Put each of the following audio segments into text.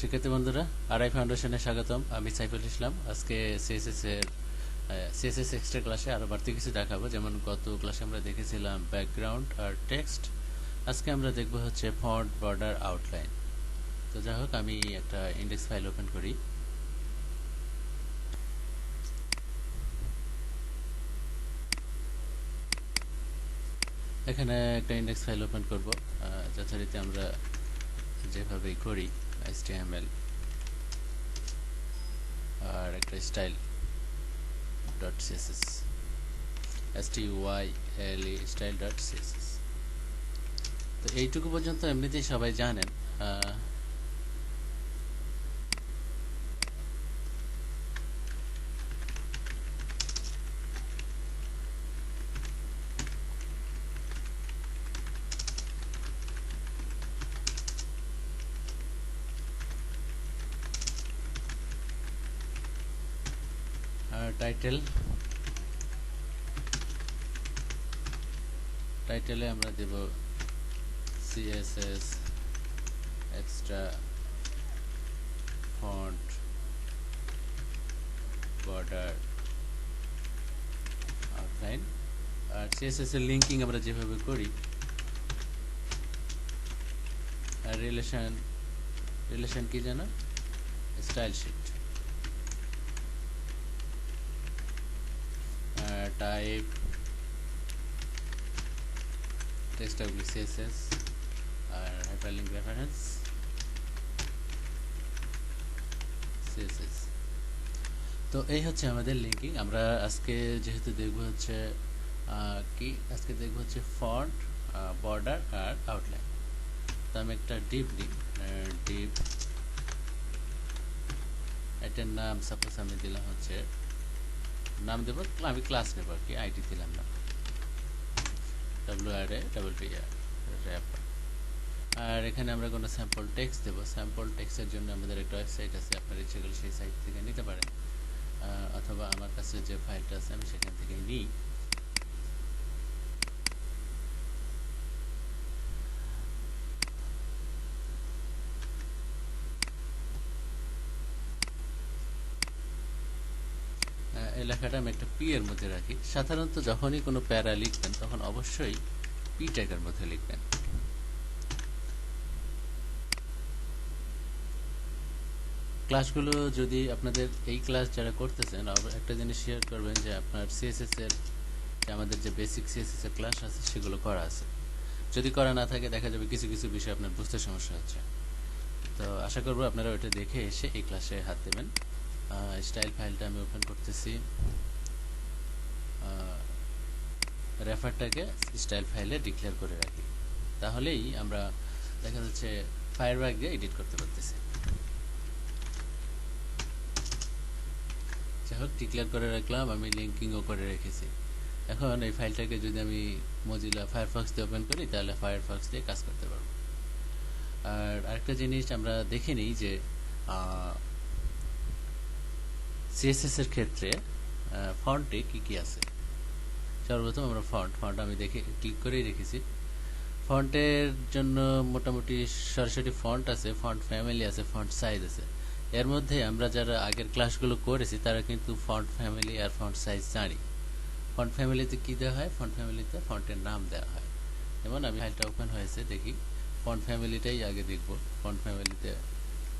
শিক্ষার্থী বন্ধুরা, আরআই ফাউন্ডেশনে স্বাগতম। আমি সাইফুল ইসলাম। আজকে সিএসএস এর সিএসএস এক্সট্রা ক্লাসে আরও বাড়তি কিছু দেখাবো। যেমন গত ক্লাসে আমরা দেখেছিলাম ব্যাকগ্রাউন্ড আর টেক্সট আজকে আমরা দেখব হচ্ছে ফন্ট বর্ডার আউটলাইন তো যাই হোক, আমি একটা ইন্ডেক্স ফাইল ওপেন করি। এখানে একটা ইন্ডেক্স ফাইল ওপেন করব। যথারীতি আমরা যেভাবেই করি। HTML আর একটা style dot L E style dot CSS তো এইটুকু পর্যন্ত এমনিতেই সবাই জানেন আহ, আর টাইটেল টাইটেলে আমরা দেব CSS extra font border outline আর সিএসএস এর লিঙ্কিং আমরা যেভাবে করি, আর রিলেশন রিলেশন কি জানো style sheet type text css আর hyperlink reference. Css তো এই হচ্ছে আমাদের লিঙ্কিং আমরা আজকে যেহেতু দেখব হচ্ছে কি? আজকে দেখব হচ্ছে ফন্ট বর্ডার আর আউটলাইন তো আমি একটা ডিপ দিই ডিপ এটার নাম সাপোজ আমি দিলাম হচ্ছে নাম দেবো, আমি ক্লাস নেব আর কি আইটি দিলাম না আর আর এখানে আমরা কোনো স্যাম্পল টেক্সট দেবো। স্যাম্পল টেক্সটের জন্য আমাদের একটা ওয়েবসাইট আছে, আপনার ইচ্ছে করলে সেই সাইট থেকে নিতে পারেন। অথবা আমার কাছে যে ফাইলটা আছে, আমি সেখান থেকে নিই। লেখাটা আমি একটা পি এর মধ্যে রাখি। সাধারণত যখনই কোনো প্যারা লিখবেন, তখন অবশ্যই পি ট্যাগের মধ্যে লিখবেন। ক্লাসগুলো যদি আপনাদের এই ক্লাস যারা করতেছেন একটা জিনিস শেয়ার করবেন যে আপনার সিএসএস এর আমাদের যে বেসিক সিএসএস এর ক্লাস আছে, সেগুলো করা আছে। যদি করা না থাকে, দেখা যাবে কিছু কিছু বিষয় আপনার বুঝতে সমস্যা হচ্ছে। তো আশা করব আপনারা ওটা দেখে এসে এই ক্লাসে হাত দেবেন। স্টাইল ফাইলটা আমি ওপেন করতেছি। রেফারটাকে স্টাইল ফাইলে ডিক্লেয়ার করে রাখি। তাহলেই আমরা দেখা যাচ্ছে ফায়ারব্যাক দিয়ে এডিট করতে পারতেছি। যাই হোক ডিক্লেয়ার করে রাখলাম, আমি লিঙ্কিংও করে রেখেছি। এখন এই ফাইলটাকে যদি আমি মজিলা ফায়ারফক্স দিয়ে ওপেন করি, তাহলে ফায়ারফক্স দিয়ে কাজ করতে পারব। আর আরেকটা জিনিস আমরা দেখে নিই যে সিএসএস এর ক্ষেত্রে ফন্টে কি কি আছে? সর্বপ্রথম আমরা ফন্ট ফন্ট আমি দেখে ক্লিক করেই রেখেছি ফন্টের জন্য মোটামুটি সরাসরি ফন্ট আছে ফন্ট ফ্যামিলি আছে ফন্ট সাইজ আছে। এর মধ্যে আমরা যারা আগের ক্লাসগুলো করেছি, তারা কিন্তু ফন্ট ফ্যামিলি আর ফন্ট সাইজ জানি। ফন্ট ফ্যামিলিতে কি দেওয়া হয়? ফন্ট ফ্যামিলিতে ফন্টের নাম দেওয়া হয়। যেমন আমি ফাইলটা ওপেন হয়েছে, দেখি। ফন্ট ফ্যামিলিটাই আগে দেখব। ফন্ট ফ্যামিলিতে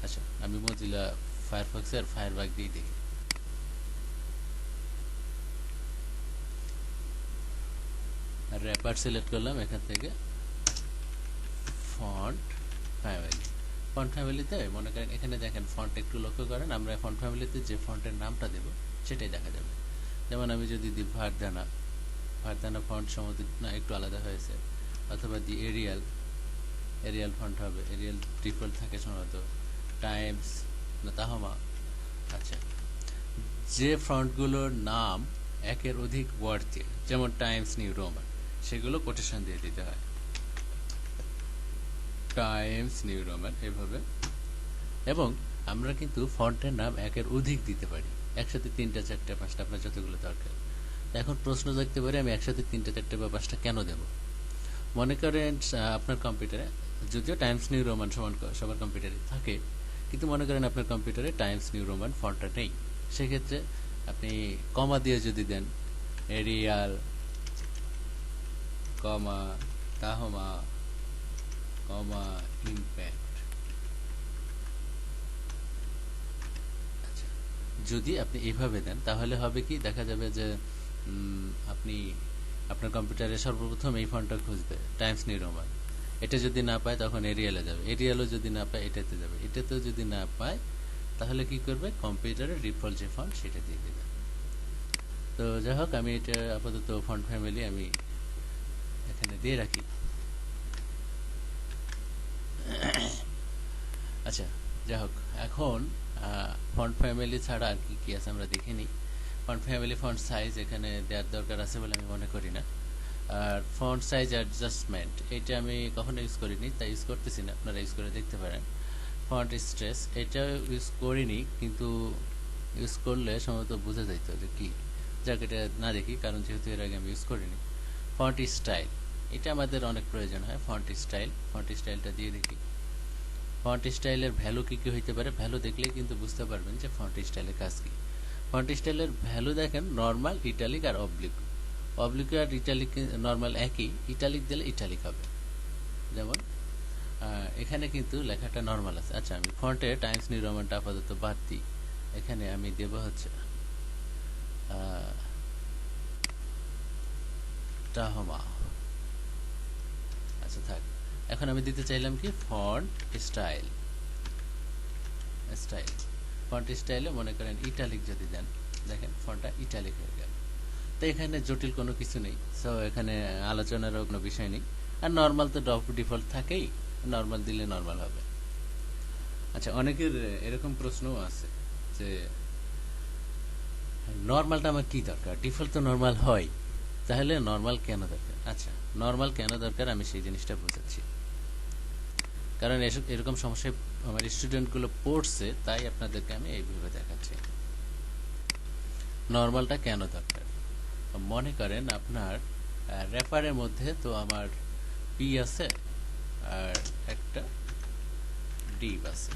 আচ্ছা আমি মজিলা ফায়ারফক্সের ফায়ারব্যাক দিয়ে দেখি। র্যাপার সিলেক্ট করলাম, এখান থেকে ফন্ট ফ্যামিলি ফন্ট ফ্যামিলিতে মনে করেন, এখানে দেখেন ফন্ট একটু লক্ষ্য করেন, আমরা ফন্ট ফ্যামিলিতে যে ফন্টের নামটা দেব, সেটাই দেখা যাবে। যেমন আমি যদি দিই ভারদানা ভারদানা ফন্ট সম্বন্ধে না, একটু আলাদা হয়েছে, অথবা দি এরিয়াল এরিয়াল ফন্ট হবে এরিয়াল ডিফল্ট থাকে সম্ভবত টাইমস না তাহমা আচ্ছা যে ফন্টগুলোর নাম একের অধিক ওয়ার্ড দিয়ে যেমন টাইমস নিউ রোমান সেগুলো কোটেশন দিয়ে দিতে হয়। টাইমস নিউ রোমান এভাবে। এবং আমরা কিন্তু ফন্টের নাম একের অধিক দিতে পারি। একসাথে তিনটা, চারটা, পাঁচটা, আপনার যতগুলো দরকার। এখন প্রশ্ন দেখতে পারি, আমি একসাথে তিনটা, চারটা বা পাঁচটা কেন দেব? মনে করেন আপনার কম্পিউটারে যদিও টাইমস নিউ রোমান সমান সবার কম্পিউটারে থাকে, কিন্তু মনে করেন আপনার কম্পিউটারে টাইমস নিউ রোমান ফন্টটা নেই। সেক্ষেত্রে আপনি কমা দিয়ে যদি দেন এরিয়াল কমা তাহমা কমা ইম্প্যাক্ট আচ্ছা যদি আপনি এইভাবে দেন, তাহলে হবে কি? দেখা যাবে যে আপনি, আপনার কম্পিউটারে সর্বপ্রথম এই ফন্টটা খুঁজবে টাইমস নিউ রোমান এটা যদি না পায়, তখন এরিয়ালে যাবে। এরিয়ালও যদি না পায়, এটাতে যাবে। এটাতেও যদি না পায়, তাহলে কি করবে? কম্পিউটারের ডিফল্ট যে ফন্ট সেটা দিয়ে দেবে। তো যাই হোক, আমি এটা আপাতত ফন্ট ফ্যামিলি, আমি এখানে দিয়ে রাখি। আচ্ছা যাই হোক, এখন ফন্ট ফ্যামিলি ছাড়া আর কি কি আছে আমরা দেখে নিই। ফন্ট ফ্যামিলি ফন্ট সাইজ এখানে দেওয়ার দরকার আছে বলে আমি মনে করি না। আর ফন্ট সাইজ অ্যাডজাস্টমেন্ট এটা আমি কখনো ইউজ করিনি, তাই ইউজ করতেছি না, আপনারা ইউজ করে দেখতে পারেন। ফন্ট স্ট্রেস এটা ইউজ করিনি, কিন্তু ইউজ করলে সম্ভবত বোঝা যাইতো যে কি। যাক, এটা না দেখি, কারণ যেহেতু এর আগে আমি ইউজ করিনি। Font style. এটা আমাদের অনেক প্রয়োজন হয়, ফন্ট স্টাইল। ফন্ট স্টাইলটা দিয়ে দেখি। ফন্ট স্টাইলের ভ্যালু কী কী হইতে পারে? ভ্যালু দেখলেই কিন্তু বুঝতে পারবেন যে ফন্ট স্টাইলের কাজ কি। ফন্ট স্টাইলের ভ্যালু দেখেন নর্মাল ইটালিক আর অবলিক অবলিক আর ইটালিক নর্মাল একই ইটালিক দিলে ইটালিক হবে। যেমন এখানে কিন্তু লেখাটা নর্মাল আছে। আচ্ছা আমি ফন্টে টাইমস নিউ রোমানটা আপাতত বাদ দিই। এখানে আমি দেব হচ্ছে আহ, টাহমা আচ্ছা থাক। এখন আমি দিতে চাইলাম কি? Font style. স্টাইল। ফন্ট স্টাইলে মনে করেন ইটালিক যদি দেন দেখেন ফন্টটা ইটালিক হয়ে গেল। তো এখানে জটিল কোনো কিছু নেই। সো এখানে আলোচনারও কোনো বিষয় নেই। আর নর্মাল তো ডিফল্ট থাকেই। নর্মাল দিলে নর্মাল হবে। আচ্ছা অনেকের এরকম প্রশ্নও আছে যে নর্মালটা আমার কি দরকার? ডিফল্ট তো নর্মাল হয়। তাহলে নর্মাল কেন দরকার? আচ্ছা নর্মাল কেন দরকার আমি সেই জিনিসটা বোঝাচ্ছি। কারণ এরকম সমস্যায় আমার স্টুডেন্টগুলো পড়ছে, তাই আপনাদেরকে আমি এইভাবে দেখাচ্ছি। নর্মালটা কেন দরকার? মনে করেন আপনার র্যাপারের মধ্যে তো আমার পি আছে, আর একটা ডিপ আছে।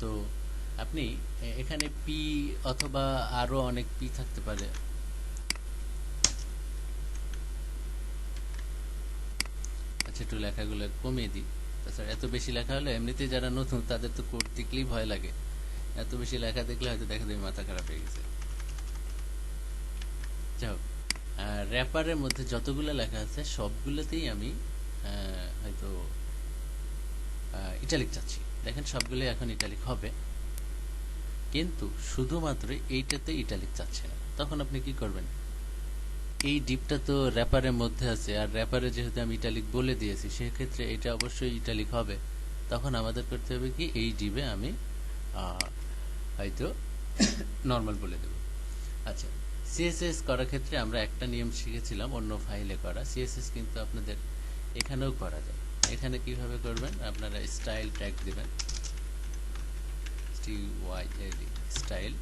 তো আপনি এখানে পি অথবা আরও অনেক পি থাকতে পারে। আচ্ছা একটু লেখাগুলো কমিয়ে দিই। তাছাড়া এত বেশি লেখা হলে এমনিতে যারা নতুন, তাদের তো কোড দেখলেই ভয় লাগে। এত বেশি লেখা দেখলে হয়তো দেখা দেবে মাথা খারাপ হয়ে গেছে। যাই হোক র্যাপারের মধ্যে যতগুলো লেখা আছে, সবগুলোতেই আমি হয়তো ইটালিক চাচ্ছি। দেখেন সবগুলো এখন ইটালিক হবে। কিন্তু শুধুমাত্র এইটাতে ইটালিক চাচ্ছে না। তখন আপনি কি করবেন? এই ডিপটা তো র্যাপারের মধ্যে আছে, আর র্যাপারে যেহেতু আমি ইটালিক বলে দিয়েছি, সেক্ষেত্রে এটা অবশ্যই ইটালিক হবে। তখন আমাদের করতে হবে কি, এই ডিপে আমি হয়তো নর্মাল বলে দেব। আচ্ছা সিএসএস করার ক্ষেত্রে আমরা একটা নিয়ম শিখেছিলাম, অন্য ফাইলে করা। সিএসএস কিন্তু আপনাদের এখানেও করা যায়। এখানে কীভাবে করবেন? আপনারা স্টাইল ট্যাগ দিবেন। স্টাইল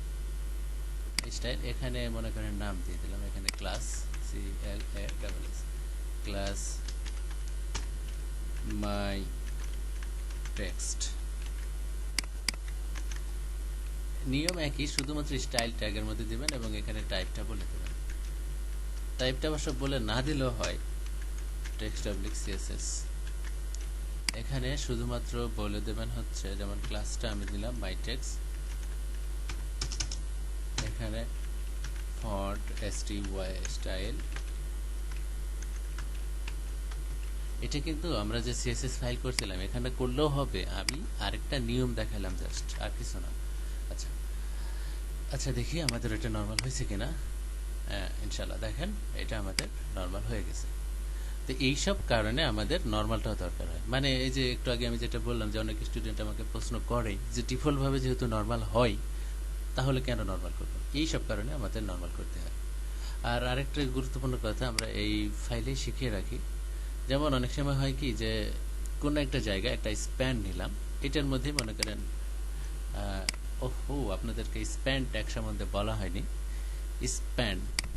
স্টাইল এখানে মনে করেন নাম দিয়ে দিলাম। এখানে class C L A double S class my text নিয়ম একই, শুধুমাত্র স্টাইল ট্যাগের মধ্যে দিবেন এবং এখানে টাইপটা বলে দেবেন। টাইপটা অবশ্য বলে না দিলেও হয়। টেক্সট অবলিক সিএসএস এখানে শুধুমাত্র বলে দেবেন হচ্ছে, যেমন ক্লাসটা আমি দিলাম মাই টেক্স এখানে font S T Y style এটা কিন্তু আমরা যে সিএসএস ফাইল করছিলাম, এখানে করলেও হবে। আমি আরেকটা নিয়ম দেখালাম জাস্ট আর কিছু না। আচ্ছা। আচ্ছা দেখি আমাদের এটা নর্মাল হয়েছে কিনা। হ্যাঁ ইনশাল্লাহ দেখেন, এটা আমাদের নর্মাল হয়ে গেছে। তো এইসব কারণে আমাদের নর্মালটাও দরকার হয়। মানে এই যে একটু আগে আমি যেটা বললাম যে অনেক স্টুডেন্ট আমাকে প্রশ্ন করে যে ডিফল্টভাবে যেহেতু নর্মাল হয়, তাহলে কেন নর্মাল করব? এইসব কারণে আমাদের নর্মাল করতে হয়। আর আরেকটা গুরুত্বপূর্ণ কথা আমরা এই ফাইলে শিখিয়ে রাখি। যেমন অনেক সময় হয় কি যে কোনো একটা জায়গায় একটা স্প্যান নিলাম, এটার মধ্যে মনে করেন ওহো, আপনাদেরকে স্প্যান ট্যাগ সম্বন্ধে বলা হয়নি। স্প্যান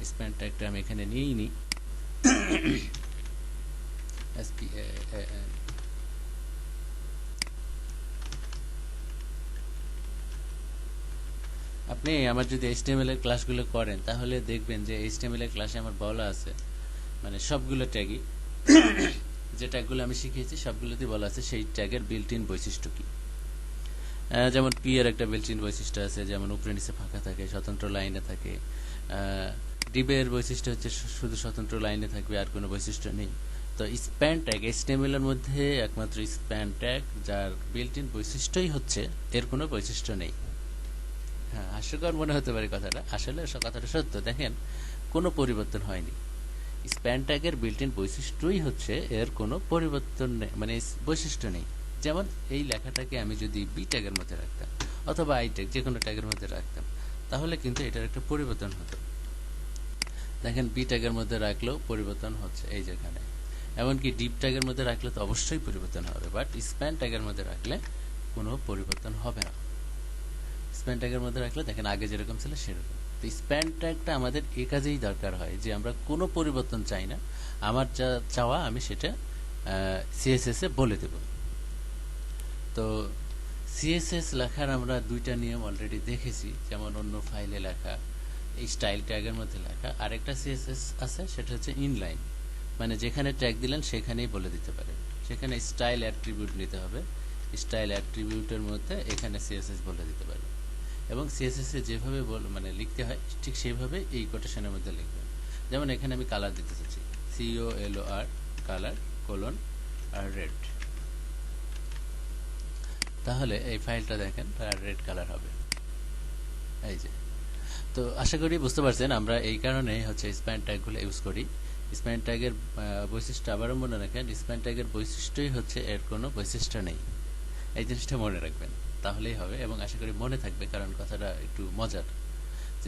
স্প্যান ট্যাগটা আমি এখানে নিয়েই নিই SPAAN আপনি আমার যদি এইচটিএমএল এর ক্লাসগুলো করেন, তাহলে দেখবেন যে এইচটিএমএল এর ক্লাসে আমার বলা আছে মানে সবগুলো ট্যাগই যে ট্যাগগুলো আমি শিখিয়েছি সবগুলোতে বলা আছে সেই ট্যাগের বিল্ট ইন বৈশিষ্ট্য কি। যেমন পি এর একটা বিল্ট ইন বৈশিষ্ট্য আছে, যেমন উপরে নিচে ফাঁকা থাকে, স্বতন্ত্র লাইনে থাকে। ডিবের বৈশিষ্ট্য হচ্ছে শুধু স্বতন্ত্র লাইনে থাকবে, আর কোনো বৈশিষ্ট্য নেই। তো স্প্যান ট্যাগ এইচটিএমএল এর মধ্যে একমাত্র স্প্যান ট্যাগ, যার বিল্ট ইন বৈশিষ্ট্যই হচ্ছে এর কোনো বৈশিষ্ট্য নেই। হ্যাঁ হাস্যকর মনে হতে পারে কথাটা। আসলে কথাটা সত্য। দেখেন, কোনো পরিবর্তন হয়নি। স্প্যান ট্যাগের বিল্ট ইন বৈশিষ্ট্যই হচ্ছে এর কোনো পরিবর্তন নেই মানে বৈশিষ্ট্য নেই। যেমন এই লেখাটাকে আমি যদি বি ট্যাগের মধ্যে রাখতাম অথবা আই ট্যাগ যে কোনো ট্যাগের মধ্যে রাখতাম, তাহলে কিন্তু এটার একটা পরিবর্তন হতো। দেখেন বি ট্যাগের মধ্যে রাখলেও পরিবর্তন হচ্ছে এই যেখানে। এমনকি ডিপ ট্যাগের মধ্যে রাখলে তো অবশ্যই পরিবর্তন হবে বাট স্প্যান ট্যাগের মধ্যে রাখলে কোনো পরিবর্তন হবে না। স্প্যান ট্যাগের মধ্যে রাখলে দেখেন আগে যেরকম ছিল সেরকম। তো স্প্যান ট্যাগটা আমাদের এ কাজেই দরকার হয় যে আমরা কোনো পরিবর্তন চাই না, আমার যা চাওয়া আমি সেটা সিএসএস এ বলে দেব। তো সিএসএস লেখার আমরা দুইটা নিয়ম অলরেডি দেখেছি, যেমন অন্য ফাইলে লেখা, এই স্টাইল ট্যাগের মধ্যে লেখা। আরেকটা সিএসএস আছে, সেটা হচ্ছে ইনলাইন মানে যেখানে ট্যাগ দিলেন সেখানেই বলে দিতে পারে। সেখানে স্টাইল অ্যাট্রিবিউট নিতে হবে। স্টাইল অ্যাট্রিবিউটের মধ্যে এখানে সিএসএস বলে দিতে পারে। এবং সিএসএস এ যেভাবে মানে লিখতে হয়, ঠিক সেইভাবে এই কোটেশনের মধ্যে লিখবেন। যেমন এখানে আমি কালার দিতে চাচ্ছি। C O L O R colour colon আর রেড তাহলে এই ফাইলটা দেখেন রেড কালার হবে। এই যে। তো আশা করি বুঝতে পারছেন, আমরা এই কারণে হচ্ছে স্প্যান ট্যাগগুলো ইউজ করি। স্প্যান ট্যাগের বৈশিষ্ট্য আবারও মনে রাখেন স্প্যান ট্যাগের বৈশিষ্ট্যই হচ্ছে এর কোনো বৈশিষ্ট্য নেই। এই জিনিসটা মনে রাখবেন, তাহলেই হবে এবং আশা করি মনে থাকবে কারণ কথাটা একটু মজার।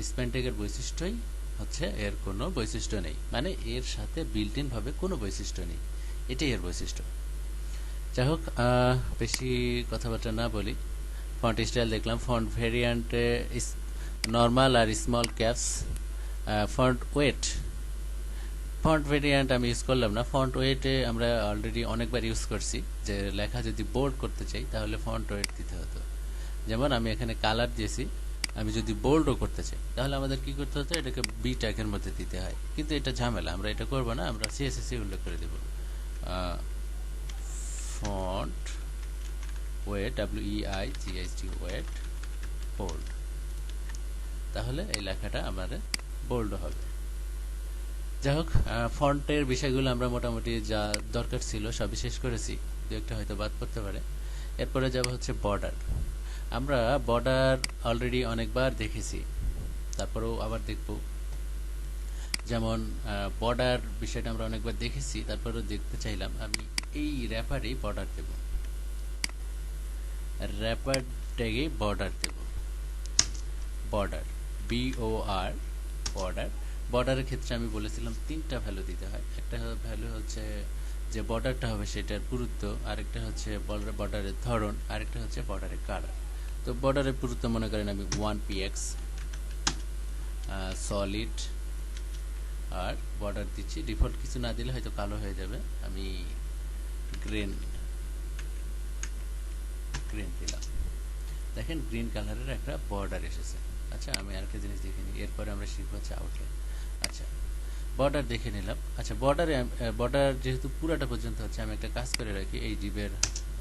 স্প্যান ট্যাগের বৈশিষ্ট্যই হচ্ছে এর কোনো বৈশিষ্ট্য নেই। মানে এর সাথে বিল্ট ইন কোনো বৈশিষ্ট্য নেই। এটাই এর বৈশিষ্ট্য। যাই হোক বেশি কথাবার্তা না বলি। ফন্ট স্টাইল দেখলাম। ফন্ট ভেরিয়েন্টে নর্মাল আর small caps font weight font variant আমি ইউজ করলাম না। ফন্ট ওয়েটে আমরা অলরেডি অনেকবার ইউজ করছি যে লেখা যদি বোল্ড করতে চাই, তাহলে ফন্ট ওয়েট দিতে হতো। যেমন আমি এখানে কালার দিয়েছি, আমি যদি বোল্ডও করতে চাই, তাহলে আমাদের কি করতে হতো? এটাকে বি ট্যাগের মধ্যে দিতে হয়। কিন্তু এটা ঝামেলা, আমরা এটা করব না, আমরা সিএসএসি উল্লেখ করে দেব। Font weight W E I G weight bold তাহলে এই লেখাটা আমাদের বোল্ড হবে। যাই হোক ফন্টের বিষয়গুলো আমরা মোটামুটি যা দরকার ছিল সবই শেষ করেছি। দু একটা হয়তো বাদ পড়তে পারে। এরপরে যাব হচ্ছে বর্ডার আমরা বর্ডার অলরেডি অনেকবার দেখেছি। তারপরেও আবার দেখব। যেমন বর্ডার বিষয়টা আমরা অনেকবার দেখেছি, তারপরেও দেখতে চাইলাম। আমি এই র্যাপারেই বর্ডার দেব। র্যাপার ট্যাগে বর্ডার দেব। Border B O R border বর্ডারের ক্ষেত্রে আমি বলেছিলাম তিনটা ভ্যালু দিতে হয়। একটা ভ্যালু হচ্ছে যে বর্ডারটা হবে সেটার গুরুত্ব আরেকটা হচ্ছে বর্ডারের ধরন, আরেকটা হচ্ছে বর্ডারের কালার তো বর্ডারের গুরুত্ব মনে করেন আমি ওয়ান পি এক্স সলিড আর বর্ডার দিচ্ছি। ডিফল্ট কিছু না দিলে হয়তো কালো হয়ে যাবে। আমি গ্রিন গ্রিন দিলাম। দেখেন গ্রিন কালারের একটা বর্ডার এসেছে। আচ্ছা আমি আরেকটা জিনিস দেখে নিই। এরপরে আমরা শিখব হচ্ছে আউটলাইন আচ্ছা বর্ডার দেখে নিলাম। আচ্ছা বর্ডারে বর্ডার যেহেতু পুরাটা পর্যন্ত হচ্ছে, আমি একটা কাজ করে রাখি, এই জিবের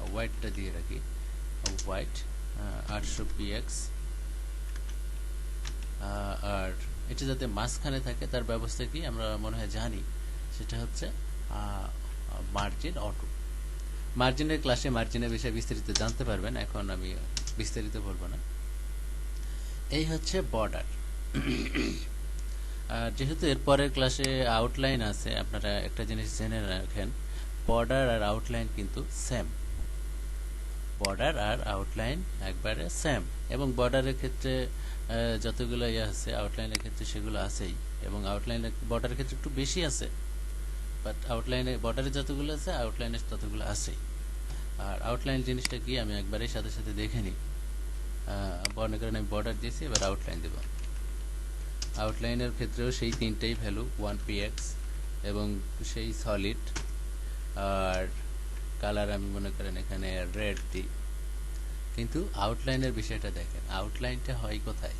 হোয়াইটটা দিয়ে রাখি। হোয়াইট আটশো পিএক্স আর এটা যাতে মাঝখানে থাকে, তার ব্যবস্থা কি আমরা মনে হয় জানি, সেটা হচ্ছে মার্জিন অটো মার্জিনের ক্লাসে মার্জিনের বিষয়ে বিস্তারিত জানতে পারবেন, এখন আমি বিস্তারিত বলব না। এই হচ্ছে বর্ডার যেহেতু এর পরের ক্লাসে আউটলাইন আছে, আপনারা একটা জিনিস জেনে রাখেন বর্ডার আর আউটলাইন কিন্তু সেম বর্ডার আর আউটলাইন একবারে সেম এবং বর্ডারের ক্ষেত্রে যতগুলো ইয়ে আছে আউটলাইনের ক্ষেত্রে সেগুলো আছেই। এবং আউটলাইনের বর্ডারের ক্ষেত্রে একটু বেশি আছে বাট আউটলাইনে বর্ডারে যতগুলো আছে আউটলাইনের ততগুলো আছেই। আর আউটলাইন জিনিসটা কি, আমি একবারের সাথে সাথে দেখে নিই। মনে করেন আমি বর্ডার দিয়েছি, এবার আউটলাইন দেব। আউটলাইনের ক্ষেত্রেও সেই তিনটেই ভ্যালু ওয়ান পি এক্স এবং সেই সলিড আর কালার আমি মনে করেন এখানে রেড দিই। কিন্তু আউটলাইনের বিষয়টা দেখেন আউটলাইনটা হয় কোথায়?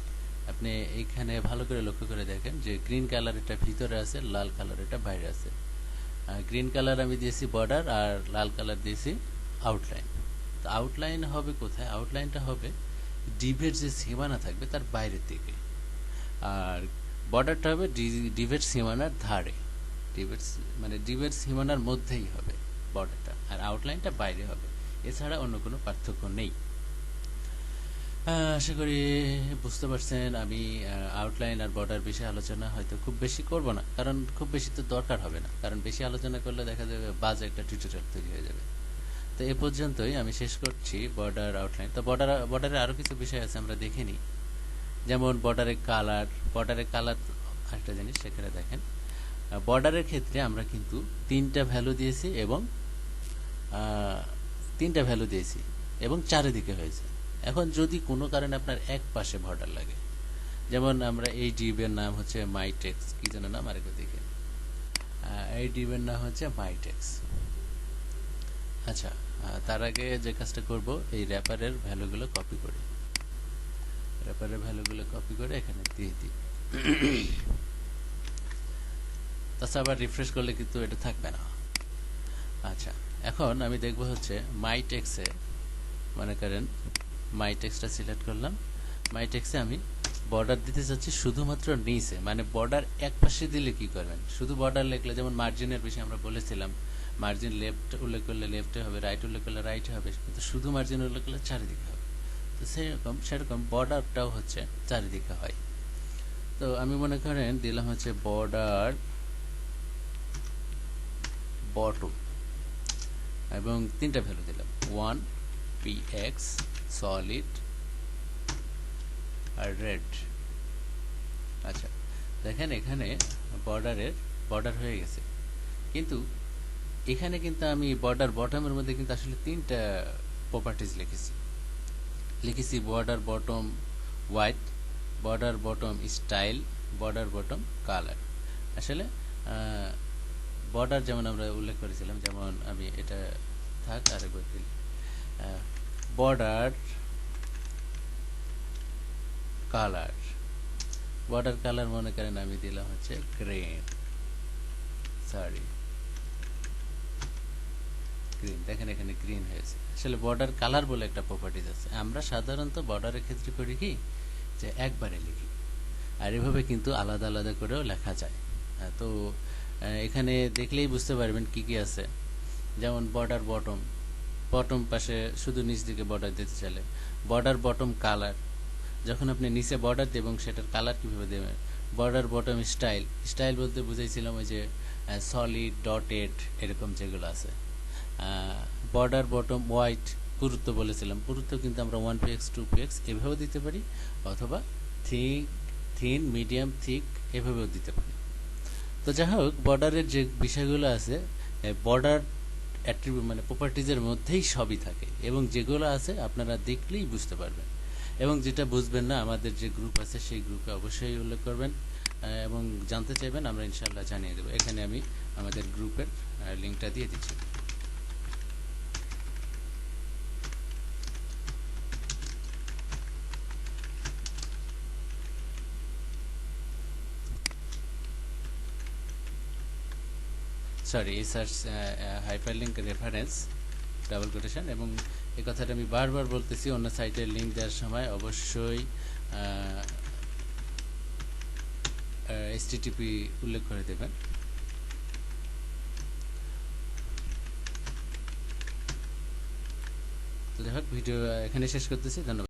আপনি এইখানে ভালো করে লক্ষ্য করে দেখেন যে গ্রিন কালার এটা ভিতরে আছে, লাল কালার এটা বাইরে আছে। গ্রিন কালার আমি দিয়েছি বর্ডার আর লাল কালার দিয়েছি আউটলাইন তো আউটলাইন হবে কোথায়? আউটলাইনটা হবে ডিভের যে সীমানা থাকবে তার বাইরের দিকে। আর বর্ডারটা হবে ডিভের সীমানার ধারে। ডিভের মানে ডিভের সীমানার মধ্যেই হবে বর্ডারটা আর আউটলাইনটা বাইরে হবে। এছাড়া অন্য কোনো পার্থক্য নেই। আশা করি বুঝতে পারছেন, আমি আউটলাইন আর বর্ডার বিষয়ে আলোচনা হয়তো খুব বেশি করব না, কারণ খুব বেশি তো দরকার হবে না। কারণ বেশি আলোচনা করলে দেখা যাবে বাজে একটা টিউটোরিয়াল তৈরি হয়ে যাবে। তো এ পর্যন্তই, আমি শেষ করছি বর্ডার আউটলাইন তো বর্ডার বর্ডারে আরও কিছু বিষয় আছে, আমরা দেখে নিই। যেমন বর্ডারের কালার বর্ডারের কালার একটা জিনিস সেখানে দেখেন। বর্ডারের ক্ষেত্রে আমরা কিন্তু তিনটা ভ্যালু দিয়েছি এবং তিনটা ভ্যালু দিয়েছি এবং চারিদিকে হয়েছে। এখন যদি কোনো কারণে আপনার এক পাশে বর্ডার লাগে, যেমন আমরা এই ডিবের নাম হচ্ছে মাইটেক্স কি যেন নাম আরেকবার দেখে এই ডিবের নাম হচ্ছে মাইটেক্স আচ্ছা তার আগে যে কাজটা করব, এই র্যাপারের ভ্যালুগুলো কপি করি। র্যাপারের ভ্যালুগুলো কপি করে এখানে দিয়ে দিই। তাছাড়া আবার রিফ্রেশ করলে কিন্তু এটা থাকবে না। আচ্ছা এখন আমি দেখব হচ্ছে মাই টেক্সে মনে করেন মাই টেক্সটা সিলেক্ট করলাম। মাই টেক্সে আমি বর্ডার দিতে চাচ্ছি শুধুমাত্র নিচে মানে বর্ডার এক পাশে দিলে কি করবেন? শুধু বর্ডার লিখলে, যেমন মার্জিনের বিষয়ে আমরা বলেছিলাম মার্জিন লেফট উল্লেখ করলে লেফটে হবে রাইট উল্লেখ করলে রাইটে হবে, কিন্তু শুধু মার্জিন উল্লেখ করলে চারিদিকে হবে। তো সেরকম সেরকম বর্ডারটাও হচ্ছে, চারিদিকে হয়। তো আমি মনে করেন, দিলাম হচ্ছে বর্ডার বটম এবং তিনটা ভ্যালু দিলাম। ওয়ান পি এক্স সলিড আর রেড আচ্ছা দেখেন এখানে বর্ডারের বর্ডার হয়ে গেছে। কিন্তু এখানে কিন্তু আমি বর্ডার বটমের মধ্যে কিন্তু আসলে তিনটা প্রপার্টিজ লিখেছি। লিখেছি border bottom white border bottom style border bottom colour আসলে বর্ডার যেমন আমরা উল্লেখ করেছিলাম, যেমন আমি এটা থাক আরেকবার দিই। বর্ডার কালার বর্ডার কালার মনে করেন আমি দিলাম হচ্ছে গ্রিন সরি গ্রিন দেখেন এখানে গ্রিন হয়েছে। আসলে বর্ডার কালার বলে একটা প্রপার্টিজ আছে। আমরা সাধারণত বর্ডারের ক্ষেত্রে করি কি? যে একবারে লিখি। আর এভাবে কিন্তু আলাদা আলাদা করেও লেখা যায়। তো এখানে দেখলেই বুঝতে পারবেন কি কি আছে। যেমন বর্ডার বটম বটম পাশে শুধু নিচ দিকে বর্ডার দিতে চাইলে। বর্ডার বটম কালার যখন আপনি নিচে বর্ডার দেবেন সেটার কালার কীভাবে দেবেন? বর্ডার বটম স্টাইল স্টাইল বলতে বুঝাইছিলাম ওই যে সলিড ডটেড এরকম যেগুলো আছে। বর্ডার বটম হোয়াইট পুরুত্ব বলেছিলাম। পুরুত্ব কিন্তু আমরা one P X two P X এভাবেও দিতে পারি, অথবা থিক থিন মিডিয়াম থিক এভাবেও দিতে পারি। তো যাই হোক বর্ডারের যে বিষয়গুলো আছে বর্ডার অ্যাট্রিবিউট মানে প্রপার্টিজের মধ্যেই সবই থাকে, এবং যেগুলো আছে আপনারা দেখলেই বুঝতে পারবেন। এবং যেটা বুঝবেন না, আমাদের যে গ্রুপ আছে, সেই গ্রুপে অবশ্যই উল্লেখ করবেন এবং জানতে চাইবেন, আমরা ইনশাল্লাহ জানিয়ে দেবো। এখানে আমি আমাদের গ্রুপের লিঙ্কটা দিয়ে দিচ্ছি। সরি এই search hyperlink reference double quotation এবং এই কথাটা আমি বারবার বলতেছি, অন্য সাইটের লিঙ্ক দেওয়ার সময় অবশ্যই এইচটিটিপি উল্লেখ করে দেবেন। যাই হোক ভিডিও এখানে শেষ করতেছি, ধন্যবাদ।